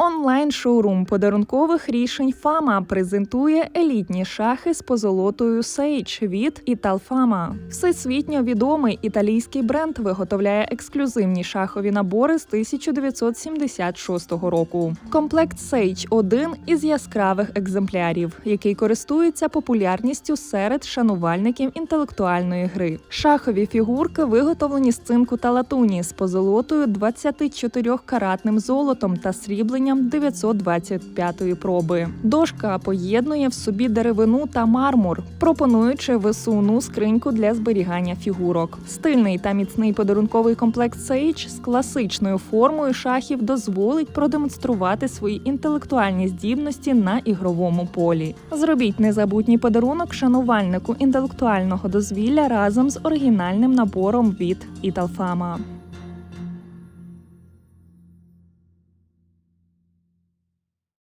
Онлайн-шоурум подарункових рішень Фама презентує елітні шахи з позолотою Сейдж від Італфама. Всесвітньо відомий італійський бренд виготовляє ексклюзивні шахові набори з 1976 року. Комплект Сейдж один із яскравих екземплярів, який користується популярністю серед шанувальників інтелектуальної гри. Шахові фігурки виготовлені з цинку та латуні з позолотою 24-каратним золотом та срібленням 925-ї проби. Дошка поєднує в собі деревину та мармур, пропонуючи висувну скриньку для зберігання фігурок. Стильний та міцний подарунковий комплект Sage з класичною формою шахів дозволить продемонструвати свої інтелектуальні здібності на ігровому полі. Зробіть незабутній подарунок шанувальнику інтелектуального дозвілля разом з оригінальним набором від Італфама.